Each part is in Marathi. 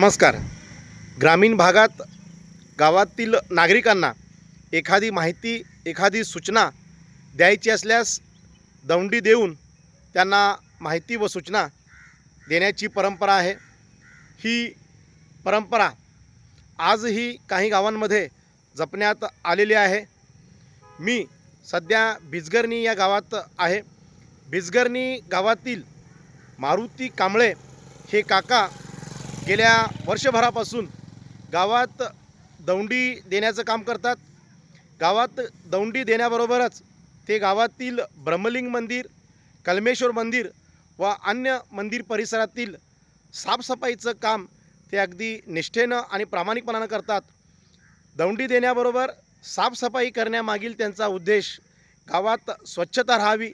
नमस्कार. ग्रामीण भागात गावातील नागरिकांना एखादी माहिती एखादी सूचना द्यायची असल्यास दौंडी देऊन त्यांना माहिती व सूचना देण्याची परंपरा आहे. ही परंपरा आजही काही गावांमध्ये जपण्यात आलेली आहे. मी सध्या भिजगर्णी या गावात आहे. भिजगर्णी गावातील मारुती कांबळे हे काका गेल्या वर्षभरापासून गावात दौंडी देण्याचं काम करतात. गावात दौंडी देण्याबरोबरच ते गावातील ब्रह्मलिंग मंदिर कलमेश्वर मंदिर व अन्य मंदिर परिसरातील साफसफाईचं काम ते अगदी निष्ठेनं आणि प्रामाणिकपणानं करतात. दौंडी देण्याबरोबर साफसफाई करण्यामागील त्यांचा उद्देश गावात स्वच्छता राहावी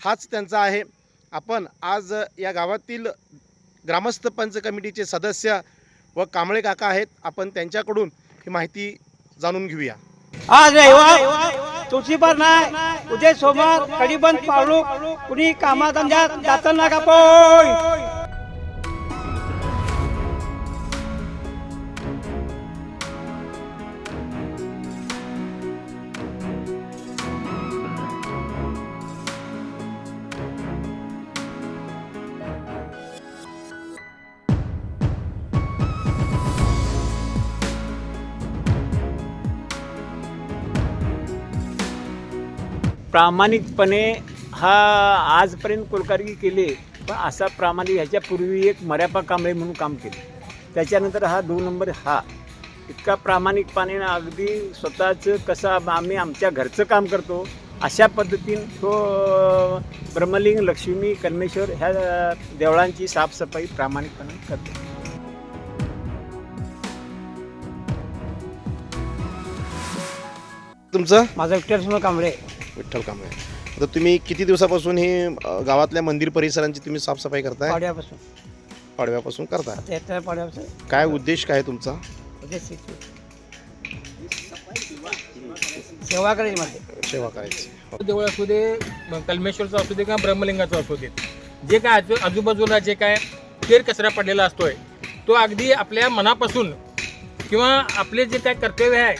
हाच त्यांचा आहे. आपण आज या गावातील ग्रामस्थ पंच कमिटीचे सदस्य व कांबळे काका आहेत. आपण त्यांच्याकडून ही माहिती जाणून घेऊया. आज रविवार तुळशीबार नाही. हो. उद्या सोमवार कढीबंद पाळू कुणी कामाधंद्यात जाताना का पण प्रामाणिकपणे हा आजपर्यंत कोलकारगी केली पण असा प्रामाणिक ह्याच्यापूर्वी एक मर्यापा कांबळे म्हणून काम केलं. त्याच्यानंतर हा दोन नंबर हा. इतका प्रामाणिकपणे अगदी स्वतःचं कसं आम- आम्ही आमच्या घरचं काम करतो अशा पद्धतीनं तो ब्रह्मलिंग लक्ष्मी कन्मेश्वर ह्या देवळांची साफसफाई प्रामाणिकपणे करतो. तुमचं? माझा विठ्ठल कांबळे. विठ्ठल कांबळे. आता तुम्ही किती दिवसापासून हे अ, गावातल्या मंदिर परिसरांची तुम्ही साफसफाई करताय? पाड्यापासून पाडव्यापासून करता आता येत्या पाड्यापासून काय उद्देश काय आहे तुमचा? उद्या. सेवा करायची सेवा करायची. देवळ असू दे कलमेश्वरचं असू दे किंवा ब्रह्मलिंगाचं असू दे. जे काय आजू आजूबाजूला जे काय केर कचरा पडलेला असतोय तो अगदी आपल्या मनापासून किंवा आपले जे काय कर्तव्य आहे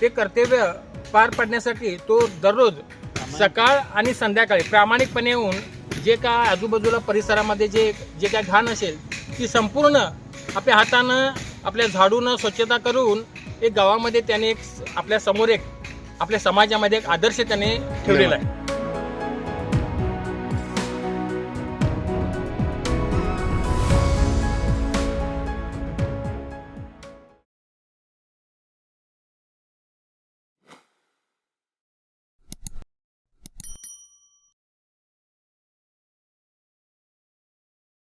ते कर्तव्य पार पाडण्यासाठी तो दररोज सकाळ आणि संध्याकाळी प्रामाणिकपणे येऊन जे काय आजूबाजूला परिसरामध्ये जे जे काय घाण असेल ती संपूर्ण आपल्या हातानं आपल्या झाडूनं स्वच्छता करून एक गावामध्ये त्याने एक आपल्यासमोर एक आपल्या समाजामध्ये एक आदर्श त्याने ठेवलेला आहे.